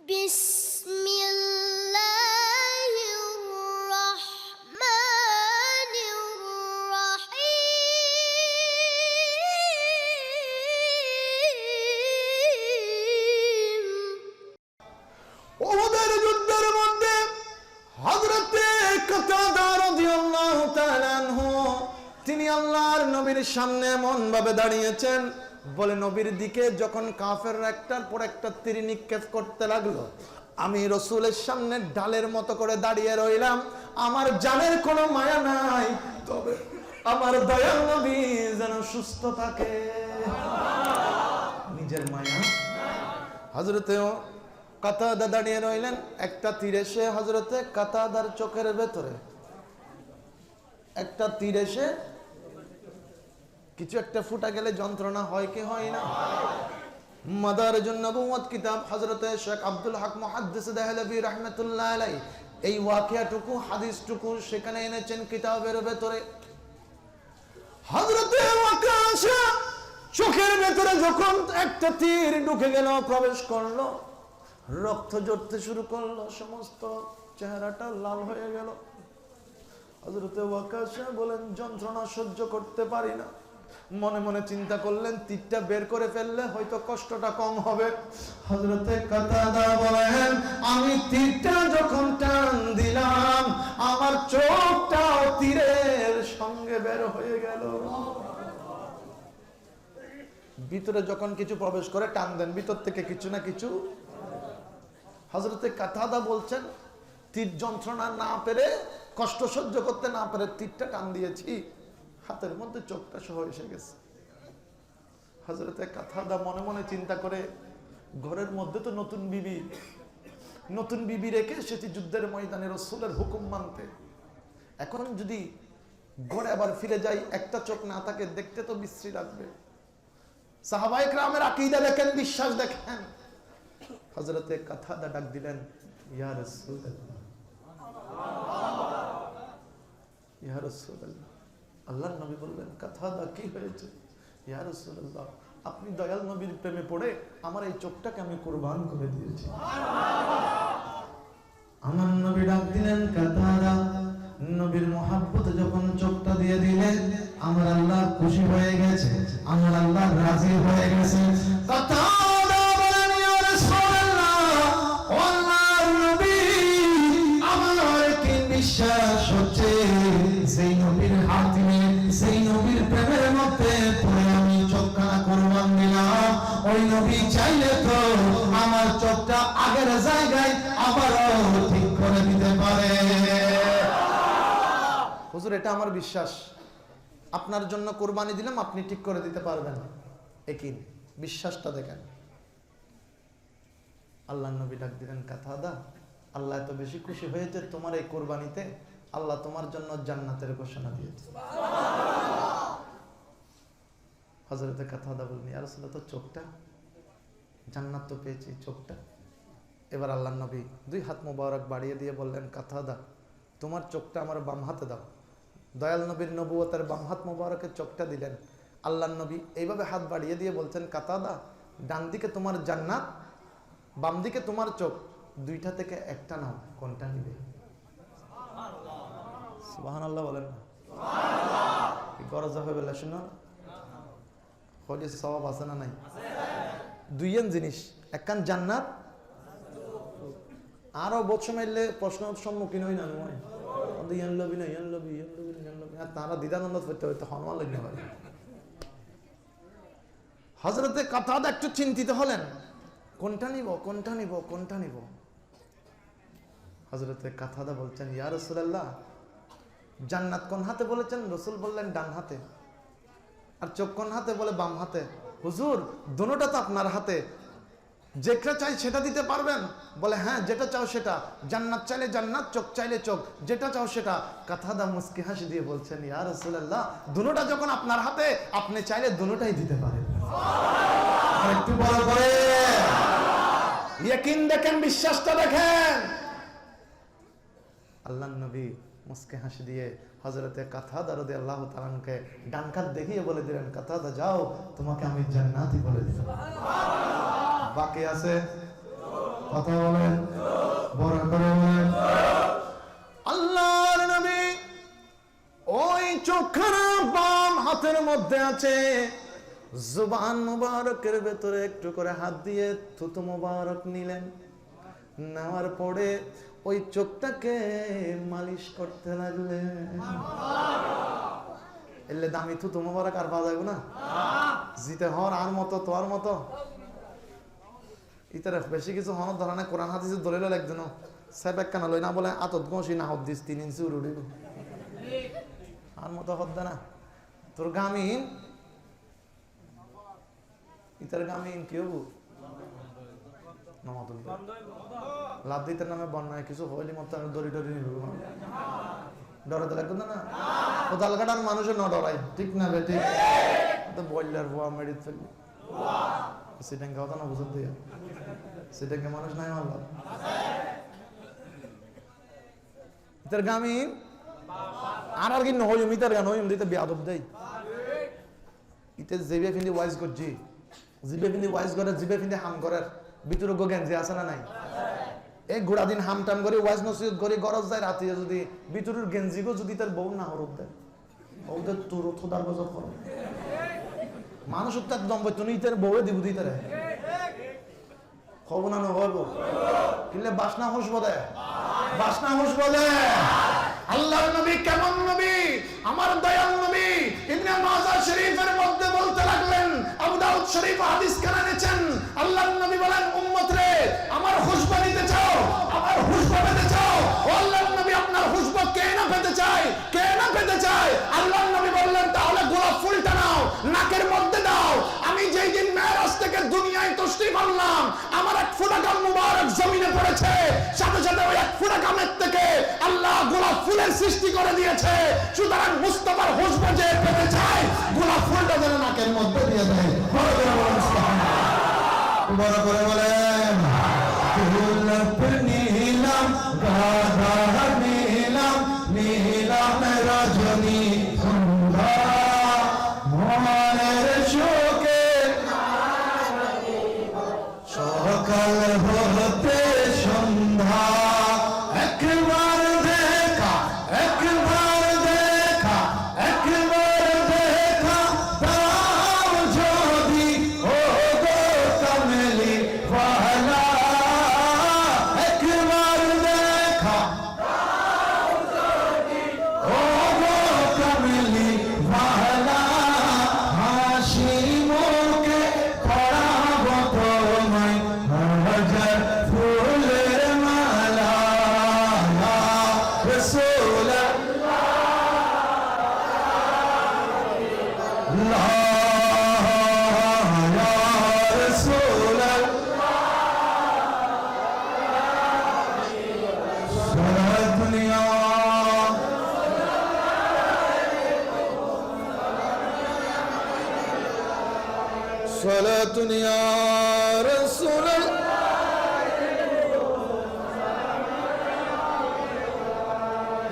بسم الله الرحمن الرحيم ওদের যুদ্ধের মধ্যে হযরতে কাতাদা রাদিয়াল্লাহু তাআলা আনহু তিনি আল্লাহর নবীর সামনে এমন ভাবে দাঁড়িয়েছেন বলে, নবীর দিকে যখন কাফের একটার পর একটা তীর নিক্ষেপ করতে লাগল, আমি রসুলের সামনে ডালের মতো করে দাঁড়িয়ে রইলাম। আমার জানের কোনো মায়া নাই, তবে আমার দয়াল নবী যেন সুস্থ থাকে। নিজের মায়া। হজরতেও কাতাদা দাঁড়িয়ে রইলেন। একটা তীর এসে হজরতে কাতাদার চোখের ভেতরে, একটা তীর এসে কিছু একটা ফুটা গেলে যন্ত্রণা হয় কি হয় না? মাদার জন্য নবুয়ত কিতাব হজরতে শেখ আব্দুল হক মুহাদ্দিস রহমতুল্লাহ এই ওয়াকিয়াটুকু, হাদিসটুকু সেখানে এনেছেন কিতাবের ভেতরে। হজরতে ওয়াকাশা চোখের ভেতরে যখন একটা তীর ঢুকে গেল, প্রবেশ করল, রক্ত জড়তে শুরু করল, সমস্ত চেহারাটা লাল হয়ে গেল। হজরতে ওয়াকাশা বলেন, যন্ত্রণা সহ্য করতে পারি না। মনে মনে চিন্তা করলেন, তীরটা বের করে ফেললে হয়তো কষ্টটা কম হবে। হজরতে কাতাদা বলেন, আমি তীরটা যখন টান দিলাম, আমার চোখটাও তীরের সঙ্গে বের হয়ে গেল। ভিতরে যখন কিছু প্রবেশ করে, টান দেন, ভিতর থেকে কিছু না কিছু। হজরতে কাতাদা বলছেন, তীর যন্ত্রণা না পেরে, কষ্ট সহ্য করতে না পেরে তীরটা টান দিয়েছি। হাতের মধ্যে চোখটা সহ এসে গেছে। হজরতে কাতাদা মনে মনে চিন্তা করে, ঘরের মধ্যে তো নতুন বিবি। নতুন বিবি রেখে সেটি যুদ্ধের ময়দানে রসুলের হুকুম মানতে। এখন যদি ঘরে আবার ফিরে যাই, একটা চোখ না থাকে, দেখতে তো বিশ্রী লাগবে। সাহাবাইক রামের আকিদা দেখেন, বিশ্বাস দেখেন। হজরতে কাথাদা ডাক দিলেন, ইয়া রাসূলুল্লাহ ইয়া রাসূলুল্লাহ। আল্লাহর নবী বললেন কাথাদা কি হয়েছে? ইয়া রাসূলুল্লাহ, আপনি দয়াল নবীর প্রেমে পড়ে আমার এই চোখটাকে আমি কুরবান করে দিয়েছি। আমার নবী ডাক দিলেন কাতারা নবীর মহাব্বত যখন চোখটা দিয়ে দিলেন, আমার আল্লাহ খুশি হয়ে গেছে, আমার আল্লাহ রাজি হয়ে গেছে। কাতারা নবী চাইলে তো আমার চোখটা আগের জায়গায় আবারও ঠিক করে দিতে পারে। হুজুর এটা আমার বিশ্বাস। আপনার জন্য কোরবানি দিলাম আপনি ঠিক করে দিতে পারবেন। একই বিশ্বাসটা দেখেন। আল্লাহ নবী ডাক দিলেন কাথাদা আল্লাহ এত বেশি খুশি হয়েছে তোমার এই কোরবানিতে আল্লাহ তোমার জন্য জান্নাতের ঘোষণা দিয়েছে। হজরতে কাথাদা বললেন আর আসলে তো চোখটা জান্নাত তো পেয়েছি চোখটা। এবার আল্লাহ নবী দুই হাত মোবারক বাড়িয়ে দিয়ে বললেন কাথাদা তোমার চোখটা আমার বাম হাতে দাও। দয়াল নবীর নবুয়তের বাম হাত মোবারকের চোখটা দিলেন। আল্লাহ নবী এইভাবে হাত বাড়িয়ে দিয়ে বলছেন, কাতাদা, ডান দিকে তোমার জান্নাত, বাম দিকে তোমার চোখ, দুইটা থেকে একটা নাও, কোনটা নিবে? সুবাহান আল্লাহ বলেন না। গরজ হবে বলে শুনো? হলি স্বভাব আছে না নাই? দুইয়েন জিনিস। একখান জান্নাত। আরও বছর মাইলে প্রশ্ন সম্মুখীন হই না নয় ইয়ান লবি না, ইয়ান লবি ইয়ান লবি ইয়ান লবি। আর তারা দ্বিধানন্দ করতে হইতে হনুমান লাগতে পারে হজরতে কাতাদ একটু চিন্তিত হলেন। কোনটা নিব কোনটা নিব কোনটা নিব? হজরতে কাথাদা বলছেন, ইয়া রসুল্লাহ জান্নাত কোন হাতে বলেছেন? রসুল বললেন, ডান হাতে। আর চোখ কোন হাতে বলে বাম হাতে? হুজুর, দুটোটা তো আপনার হাতে। যেটা চাই সেটা দিতে পারবেন? বলে হ্যাঁ যেটা চাও সেটা। জান্নাত চাইলে জান্নাত, চোখ চাইলে চোখ। যেটা চাও সেটা। কাথাদা মুস্কি হাসি দিয়ে বলছেন, ইয়া রসুল্লাহ দুটোটা যখন আপনার হাতে, আপনি চাইলে দুটোটাই দিতে পারেন। একটু বড় করে। ইয়াকিন দেখেন, বিশ্বাসটা দেখেন। আল্লাহ নবী মুস্কে হাসি দিয়ে হজরতে কাথাদা রদে আল্লাহ তালানকে ডান কাত দেখিয়ে বলে দিলেন কাথাদা যাও তোমাকে আমি জান্নাতি বলে দিলাম। বাকি আছে? কথা বলেন বড় করে বলেন। আল্লাহর নবী ওই চোখখানা বাম হাতের মধ্যে আছে। জুবান মুবারকের ভেতরে একটু করে হাত দিয়ে থুতু মুবারক নিলেন। নেওয়ার পরে ওই চোখটাকে মালিশ করতে লাগলেন এলে দামি থুতু মুবারক আর পাওয়া যাবে না? জিতে হর আর মতো তোর মতো। ইতারে বেশি কিছু হন ধরনের কোরআন হাদিস দলিল একজন সাহেব একখানা লই না বলে আতত গসি না হদ্দিস, তিন ইঞ্চি উড়ে উড়িব আর মতো হদ্দা না। তোর গামিন? ইতার গামিন কি নমাতুল লাভ দিতে নামে বন্যায় কিছু হইলি মতো আমি দড়ি ডরি নিব। ডরে তো লাগবে না কাটার মানুষের ন ডরাই ঠিক না বে ঠিক? তো বললার ভুয়া মেডিত ফেললি। সেটাকে কথা না বুঝতে দিয়ে। সেটাকে মানুষ নাই মারল ইতার গামি? আর আর কি নহইম ইতার গান হইম দিতে বেয়াদব দেই। ইতে জিবে ফিন্দি ওয়াইজ করছি। জিবে ফিন্দি ওয়াইজ করে জিবে ফিন্দি হাম করার। ভিতরে গো গেঞ্জি আছে না নাই? এই ঘোড়া দিন হাম টাম করে ওয়াইজ নসিহত করে, গরজ যায় রাতে যদি ভিতরের গেঞ্জি গো যদি তার বউ না হরত দেয়। তোর থোদার মানুষ তার তার বউয়ে দিব দিতে রে হব না কিনলে বাসনা হোস বলে বাসনা হোস বলে আল্লাহর নবী কেমন নবী? আমার দয়াল নবী ইবনে মাজাহ শরীফের মধ্যে বলতে লাগলেন আবু দাউদ শরীফ হাদিস কেন এনেছেন? আল্লাহর নবী বলেন উম্মত রে আমার হুসবা নিতে চাও, আমার হুসবা পেতে চাও। ও আল্লাহর নবী, আপনার হুসবা কে না পেতে চায়? কে না পেতে চায়? আল্লাহর নবী বললেন, তাহলে গোলাপ ফুলটা নাও, নাকের মধ্যে দাও। আমি যেই দিন মেরাজ থেকে দুনিয়ায় তশরিফ আনলাম, আমার এক ফোঁটা গাম মুবারক জমিনে পড়েছে। সাথে সাথে ওই এক ফোঁটা গামের থেকে আল্লাহ সৃষ্টি করে দিয়েছে সুতরাং মুস্তফার হুসবা যে পেতে চায়, গোলাপ ফুলটা যেন নাকের মধ্যে দিয়ে দেয় বড় করে বলেন। বড় করে বলেন, গোলাপ নীলাম রাধা صلاة يا رسول الله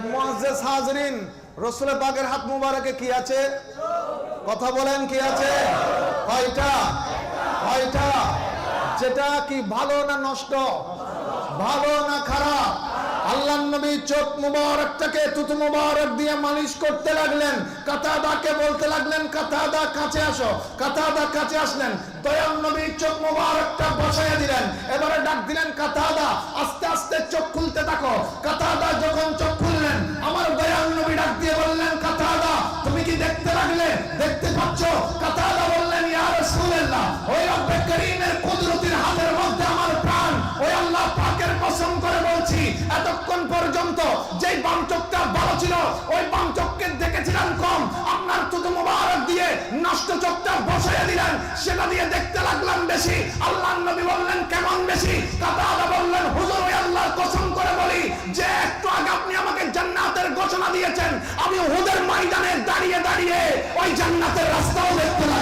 মুআজ্জাজ হাজরিন রসুলের পাকের হাত মুবারকে কি আছে কথা বলেন কি আছে কয়টা কয়টা যেটা কি ভালো না নষ্ট ভালো না খারাপ আল্লাহ নবী চোখ মুবারকটাকে তুতু মুবারক দিয়ে মালিশ করতে লাগলেন। কাতাদাকে বলতে লাগলেন, কাতাদা, কাছে আসো। কাতাদা, কাছে আসলেন। দয়াল নবী চোখ মুবারকটা বসাইয়া দিলেন। এবারে ডাক দিলেন, কাতাদা, আস্তে আস্তে চোখ খুলতে থাকো। কাতাদা, যখন চোখ খুললেন, আমার দয়াল নবী ডাক দিয়ে বললেন, কাতাদা, তুমি কি দেখতে লাগলে? দেখতে পাচ্ছ? কাতাদা বললেন, ইয়া রাসূলুল্লাহ, ওই রব্বে করিমের কুদরতের যেই বাম চোখটা ভালো ছিল। ওই বাম চোখকে দেখেছিলাম কম। আপনার চোখে মোবারক দিয়ে নষ্ট চোখটা বসাইয়া দিলেন। সেটা দিয়ে দেখতে লাগলাম বেশি। আল্লাহ নবী বললেন, কেমন বেশি? কাতাদা বললেন, হুজুর, ওই আল্লাহর কসম করে বলি, যে একটু আগে আপনি আমাকে জান্নাতের ঘোষণা দিয়েছেন। আমি হুদের ময়দানে দাঁড়িয়ে দাঁড়িয়ে ওই জান্নাতের রাস্তাও দেখতে লাগলাম